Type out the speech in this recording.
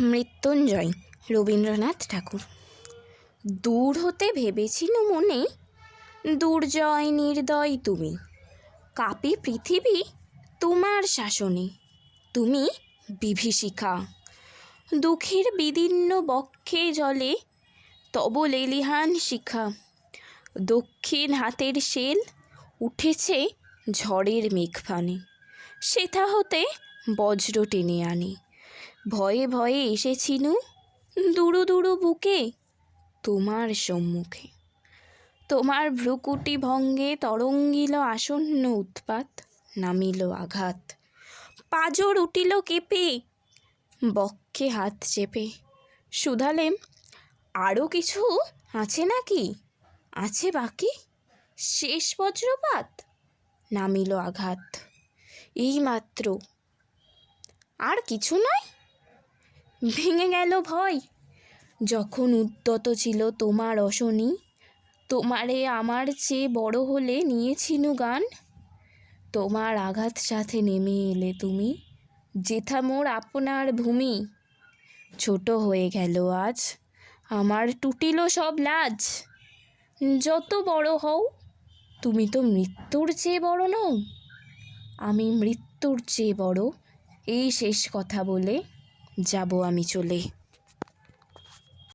মৃত্যুঞ্জয় রবীন্দ্রনাথ ঠাকুর। দূর হতে ভেবেছিল মনে, দুর্জয় নির্দয় তুমি, কাঁপে পৃথিবী তোমার শাসনে, তুমি বিভীষিকা। দুঃখের বিদীর্ণ বক্ষে জলে তব লেলিহান শিখা। দক্ষিণ হাতের শেল উঠেছে ঝড়ের মেঘফানে সেথা হতে বজ্র টেনে আনে। ভয়ে ভয়ে এসেছিনু দুরু দুরু বুকে। তোমার সম্মুখে। তোমার ভ্রুকুটি ভঙ্গে তরঙ্গিল আসন্ন উৎপাত, নামিল আঘাত। পাজর উঠিল কেঁপে, বক্ষে হাত চেপে। শুধালেম আরও কিছু আছে নাকি? আছে বাকি? শেষ বজ্রপাত? নামিল আঘাত। এইমাত্র আর কিছু নয়? ভেঙে গেল ভয়। যখন উদ্যত ছিল তোমার অশনি, তোমারে আমার চেয়ে বড় হলে নিয়েছিনু গান। তোমার আঘাত সাথে নেমে এলে তুমি, যেথা মোর আপনার ভূমি। ছোট হয়ে গেল আজ, আমার টুটিল সব লাজ। যত বড় হও, তুমি তো মৃত্যুর চেয়ে বড় নও। আমি মৃত্যুর চেয়ে বড়, এই শেষ কথা বলে যাব আমি চলে।